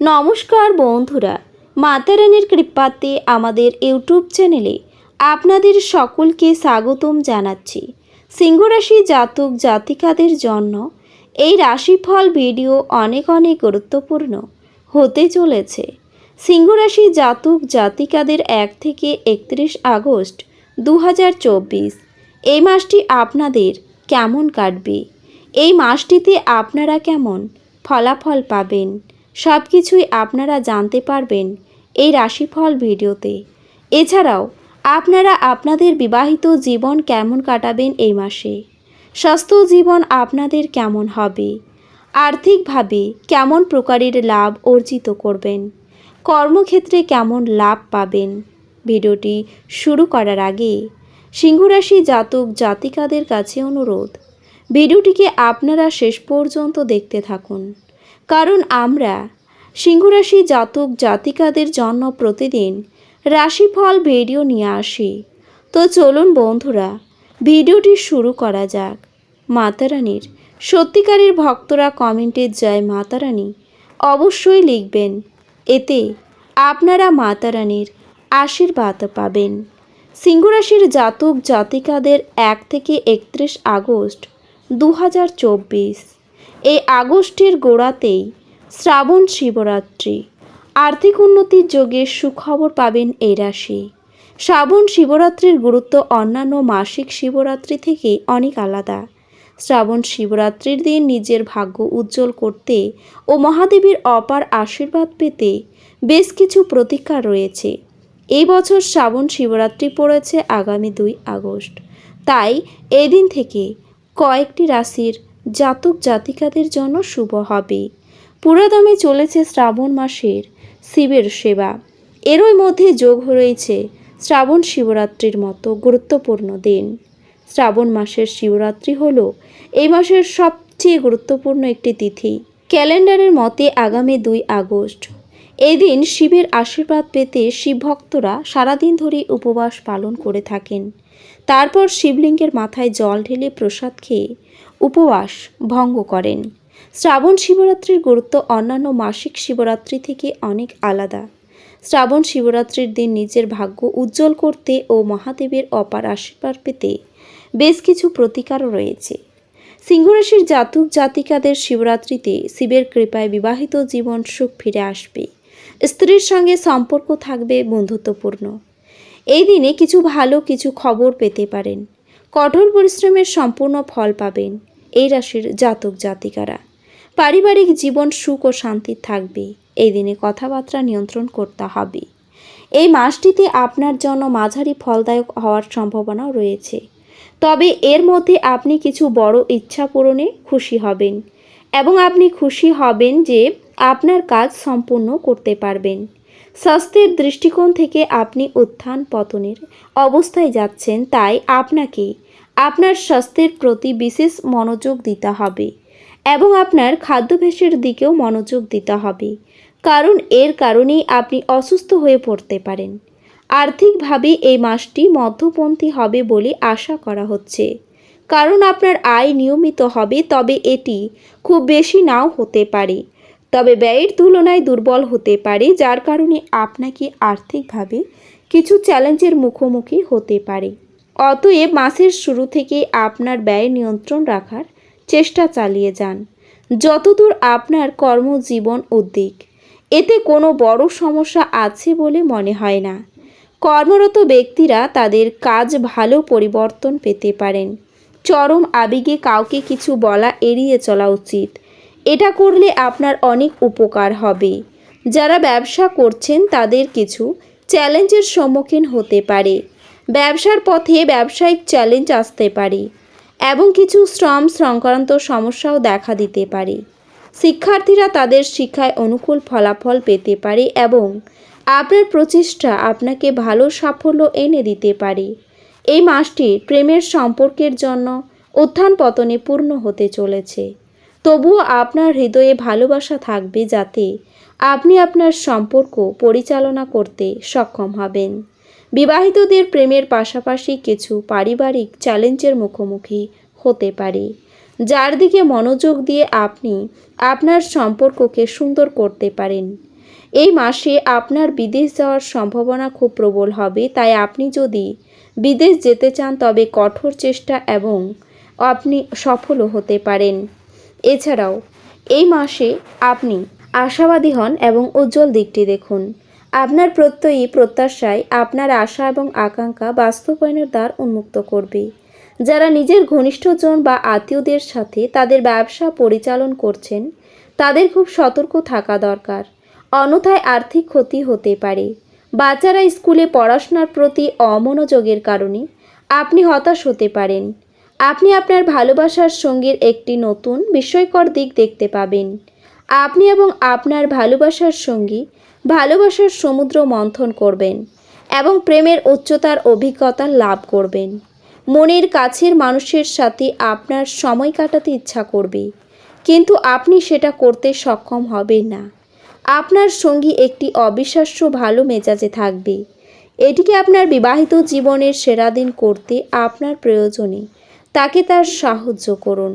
নমস্কার বন্ধুরা মাতারানির কৃপাতে আমাদের ইউটিউব চ্যানেলে আপনাদের সকলকে স্বাগতম জানাচ্ছি। সিংহরাশি জাতক জাতিকাদের জন্য এই রাশিফল ভিডিও অনেক অনেক গুরুত্বপূর্ণ হতে চলেছে। সিংহরাশি জাতক জাতিকাদের এক থেকে একত্রিশ আগস্ট দু হাজার চব্বিশ এই মাসটি আপনাদের কেমন কাটবে? এই মাসটিতে আপনারা কেমন ফলাফল পাবেন? সব কিছুই আপনারা জানতে পারবেন এই রাশিফল ভিডিওতে। এছাড়াও, আপনারা আপনাদের বিবাহিত জীবন কেমন কাটাবেন এই মাসে? স্বাস্থ্য জীবন আপনাদের কেমন হবে? আর্থিকভাবে কেমন প্রকারের লাভ অর্জিত করবেন? কর্মক্ষেত্রে কেমন লাভ পাবেন? ভিডিওটি শুরু করার আগে সিংহরাশি জাতক জাতিকাদের কাছে অনুরোধ, ভিডিওটিকে আপনারা শেষ পর্যন্ত দেখতে থাকুন। কারণ আমরা সিংহরাশি জাতক জাতিকাদের জন্য প্রতিদিন রাশিফল ভিডিও নিয়ে আসি। তো চলুন বন্ধুরা, ভিডিওটি শুরু করা যাক। মাতারানির সত্যিকারের ভক্তরা কমেন্টে জয় মাতারানী অবশ্যই লিখবেন। এতে আপনারা মাতারানির আশীর্বাদ পাবেন। সিংহরাশির জাতক জাতিকাদের এক থেকে একত্রিশ আগস্ট দু হাজার চব্বিশ। এই আগস্টের গোড়াতেই শ্রাবণ শিবরাত্রি। আর্থিক উন্নতির যোগে সুখবর পাবেন এই রাশি। শ্রাবণ শিবরাত্রির গুরুত্ব অন্যান্য মাসিক শিবরাত্রি থেকে অনেক আলাদা। শ্রাবণ শিবরাত্রির দিন নিজের ভাগ্য উজ্জ্বল করতে ও মহাদেবীর অপার আশীর্বাদ পেতে বেশ কিছু প্রতীক্ষা রয়েছে। এই বছর শ্রাবণ শিবরাত্রি পড়েছে আগামী দুই আগস্ট। তাই এদিন থেকে কয়েকটি রাশির জাতক জাতিকাদের জন্য শুভ হবে। পুরাদমে চলেছে শ্রাবণ মাসের শিবের সেবা। এরই মধ্যে যোগ রয়েছে শ্রাবণ শিবরাত্রির মতো গুরুত্বপূর্ণ দিন। শ্রাবণ মাসের শিবরাত্রি হল এই মাসের সবচেয়ে গুরুত্বপূর্ণ একটি তিথি। ক্যালেন্ডারের মতে আগামী দুই আগস্ট। এই দিন শিবের আশীর্বাদ পেতে শিবভক্তরা সারাদিন ধরে উপবাস পালন করে থাকেন। তারপর শিবলিঙ্গের মাথায় জল ঢেলে প্রসাদ খেয়ে উপবাস ভঙ্গ করেন। শ্রাবণ শিবরাত্রির গুরুত্ব অন্যান্য মাসিক শিবরাত্রি থেকে অনেক আলাদা। শ্রাবণ শিবরাত্রির দিন নিজের ভাগ্য উজ্জ্বল করতে ও মহাদেবের অপার আশীর্বাদ পেতে বেশ কিছু প্রতিকারও রয়েছে। সিংহরাশির জাতক জাতিকাদের শিবরাত্রিতে শিবের কৃপায় বিবাহিত জীবন সুখ ফিরে আসবে। স্ত্রীর সঙ্গে সম্পর্ক থাকবে বন্ধুত্বপূর্ণ। এই দিনে কিছু ভালো কিছু খবর পেতে পারেন। কঠোর পরিশ্রমের সম্পূর্ণ ফল পাবেন। এই রাশির জাতক জাতিকারা। পারিবারিক জীবন সুখ ও শান্তি থাকবে। এই দিনে কথাবার্তা নিয়ন্ত্রণ করতে হবে। এই মাসটিতে আপনার জন্য মাঝারি ফলদায়ক হওয়ার সম্ভাবনাও রয়েছে। তবে এর মধ্যে আপনি কিছু বড় ইচ্ছা পূরণে খুশি হবেন এবং আপনি খুশি হবেন যে আপনার কাজ সম্পূর্ণ করতে পারবেন। স্বাস্থ্যের দৃষ্টিকোণ থেকে আপনি উত্থান পতনের অবস্থায় যাচ্ছেন, তাই আপনাকে আপনার স্বাস্থ্যের প্রতি বিশেষ মনোযোগ দিতে হবে এবং আপনার খাদ্যাভ্যাসের দিকেও মনোযোগ দিতে হবে। কারণ এর কারণেই আপনি অসুস্থ হয়ে পড়তে পারেন। আর্থিকভাবে এই মাসটি মধ্যপন্থী হবে বলে আশা করা হচ্ছে। কারণ আপনার আয় নিয়মিত হবে, তবে এটি খুব বেশি নাও হতে পারে। তবে ব্যয়ের তুলনায় দুর্বল হতে পারে, যার কারণে আপনাকে আর্থিকভাবে কিছু চ্যালেঞ্জের মুখোমুখি হতে পারে। অতএব মাসের শুরু থেকে আপনার ব্যয় নিয়ন্ত্রণ রাখার চেষ্টা চালিয়ে যান। যতদূর আপনার কর্মজীবন উদ্বেগ, এতে কোনো বড় সমস্যা আছে বলে মনে হয় না। কর্মরত ব্যক্তিরা তাদের কাজ ভালো পরিবর্তন পেতে পারেন। চরম আবেগে কাউকে কিছু বলা এড়িয়ে চলা উচিত। এটা করলে আপনার অনেক উপকার হবে। যারা ব্যবসা করছেন তাদের কিছু চ্যালেঞ্জের সম্মুখীন হতে পারে। ব্যবসার পথে ব্যবসায়িক চ্যালেঞ্জ আসতে পারে এবং কিছু শ্রম সংক্রান্ত সমস্যাও দেখা দিতে পারে। শিক্ষার্থীরা তাদের শিক্ষায় অনুকূল ফলাফল পেতে পারে এবং আপনার প্রচেষ্টা আপনাকে ভালো সাফল্য এনে দিতে পারে। এই মাসটি প্রেমের সম্পর্কের জন্য উত্থান পতনে পূর্ণ হতে চলেছে। তবুও আপনার হৃদয়ে ভালোবাসা থাকবে যাতে আপনি আপনার সম্পর্ক পরিচালনা করতে সক্ষম হবেন। বিবাহিতদের প্রেমের পাশাপাশি কিছু পারিবারিক চ্যালেঞ্জের মুখোমুখি হতে পারে। যার দিকে মনোযোগ দিয়ে আপনি আপনার সম্পর্ককে সুন্দর করতে পারেন। এই মাসে আপনার বিদেশ যাওয়ার সম্ভাবনা খুব প্রবল হবে, তাই আপনি যদি বিদেশ যেতে চান, তবে কঠোর চেষ্টা এবং আপনি সফলও হতে পারেন। এছাড়াও, এই মাসে আপনি আশাবাদী হন এবং উজ্জ্বল দিকটি দেখুন। আপনার প্রত্যয়ী প্রত্যাশায় আপনার আশা এবং আকাঙ্ক্ষা বাস্তবায়নের দ্বার উন্মুক্ত করবে। যারা নিজের ঘনিষ্ঠজন বা আত্মীয়দের সাথে তাদের ব্যবসা পরিচালন করছেন, তাদের খুব সতর্ক থাকা দরকার। অন্যথায় আর্থিক ক্ষতি হতে পারে। বাচ্চারা স্কুলে পড়াশোনার প্রতি অমনোযোগের কারণে আপনি হতাশ হতে পারেন। আপনি আপনার ভালোবাসার সঙ্গীর একটি নতুন, বিস্ময়কর দিক দেখতে পাবেন। আপনি এবং আপনার ভালোবাসার সঙ্গী ভালোবাসার সমুদ্র মন্থন করবেন এবং প্রেমের উচ্চতার অভিজ্ঞতা লাভ করবেন। মনের কাছের মানুষের সাথে আপনার সময় কাটাতে ইচ্ছা করবে, কিন্তু আপনি সেটা করতে সক্ষম হবেন না। আপনার সঙ্গী একটি অবিশ্বাস্য ভালো মেজাজে থাকবে। এটিকে আপনার বিবাহিত জীবনের সেরা দিন করতে আপনার প্রয়োজনে তাকে তার সাহায্য করুন।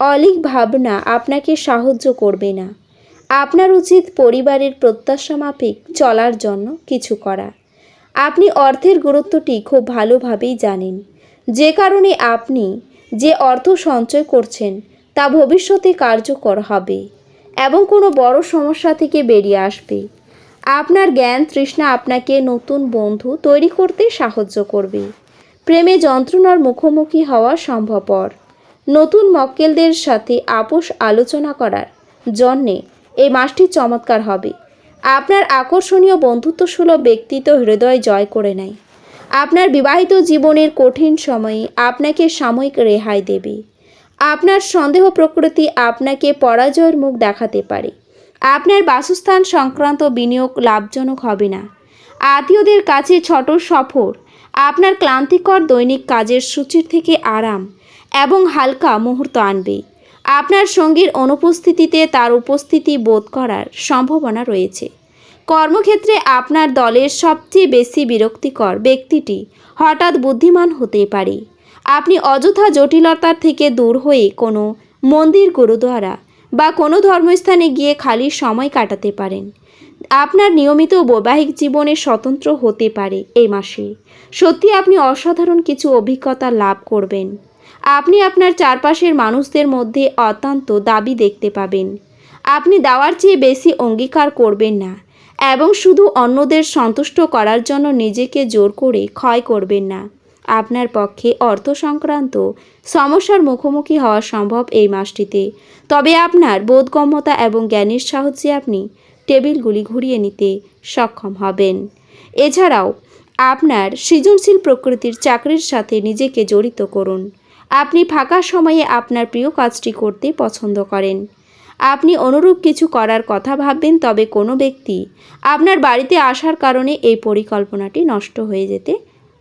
অলিক ভাবনা আপনাকে সাহায্য করবে না। আপনার উচিত পরিবারের প্রত্যাশা মাফিক চলার জন্য কিছু করা। আপনি অর্থের গুরুত্বটি খুব ভালোভাবেই জানেন। যে কারণে আপনি যে অর্থ সঞ্চয় করছেন, তা ভবিষ্যতে কার্যকর হবে এবং কোনো বড় সমস্যা থেকে বেরিয়ে আসবে। আপনার জ্ঞান তৃষ্ণা আপনাকে নতুন বন্ধু তৈরি করতে সাহায্য করবে। প্রেমে যন্ত্রণার মুখোমুখি হওয়া সম্ভবপর। নতুন মক্কেলদের সাথে আপোষ আলোচনা করার জন্যে এই মাসটি চমৎকার হবে। আপনার আকর্ষণীয় বন্ধুত্বসুলভ ব্যক্তিত্ব হৃদয় জয় করে নেয়। আপনার বিবাহিত জীবনের কঠিন সময়ে আপনাকে সাময়িক রেহাই দেবে। আপনার সন্দেহ প্রকৃতি আপনাকে পরাজয়ের মুখ দেখাতে পারে। আপনার বাসস্থান সংক্রান্ত বিনিয়োগ লাভজনক হবে না। আত্মীয়দের কাছে ছোট সফর, আপনার ক্লান্তিকর দৈনিক কাজের সূচির থেকে আরাম এবং হালকা মুহূর্ত আনবে। আপনার সঙ্গীর অনুপস্থিতিতে তার উপস্থিতি বোধ করার সম্ভাবনা রয়েছে। কর্মক্ষেত্রে আপনার দলের সবচেয়ে বেশি বিরক্তিকর ব্যক্তিটি হঠাৎ বুদ্ধিমান হতে পারে। আপনি অযথা জটিলতার থেকে দূর হয়ে কোনো মন্দির, গুরুদ্বারা বা কোনো ধর্মস্থানে গিয়ে খালি সময় কাটাতে পারেন। আপনার নিয়মিত বৈবাহিক জীবনে স্বতন্ত্র হতে পারে এই মাসে। সত্যি আপনি অসাধারণ কিছু অভিজ্ঞতা লাভ করবেন। আপনি আপনার চারপাশের মানুষদের মধ্যে অত্যন্ত দাবি দেখতে পাবেন। আপনি দেওয়ার চেয়ে বেশি অঙ্গীকার করবেন না এবং শুধু অন্যদের সন্তুষ্ট করার জন্য নিজেকে জোর করে ক্ষয় করবেন না। আপনার পক্ষে অর্থ সংক্রান্ত সমস্যার মুখোমুখি হওয়া সম্ভব এই মাসটিতে। তবে আপনার বোধগম্যতা এবং জ্ঞানের সাহায্যে আপনি টেবিলগুলি ঘুরিয়ে নিতে সক্ষম হবেন। এছাড়াও, আপনার সৃজনশীল প্রকৃতির চাকরির সাথে নিজেকে জড়িত করুন। আপনি ফাঁকা সময়ে আপনার প্রিয় কাজটি করতে পছন্দ করেন। আপনি অনুরূপ কিছু করার কথা ভাববেন, তবে কোনো ব্যক্তি আপনার বাড়িতে আসার কারণে এই পরিকল্পনাটি নষ্ট হয়ে যেতে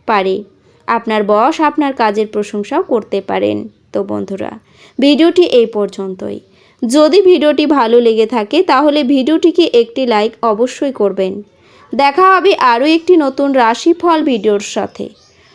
পারে। আপনার বস আপনার কাজের প্রশংসাও করতে পারেন। তো বন্ধুরা, ভিডিওটি এই পর্যন্তই। যদি ভিডিওটি ভালো লেগে থাকে, তাহলে ভিডিওটিকে একটি লাইক অবশ্যই করবেন। দেখা হবে আরও একটি নতুন রাশিফল ভিডিওর সাথে।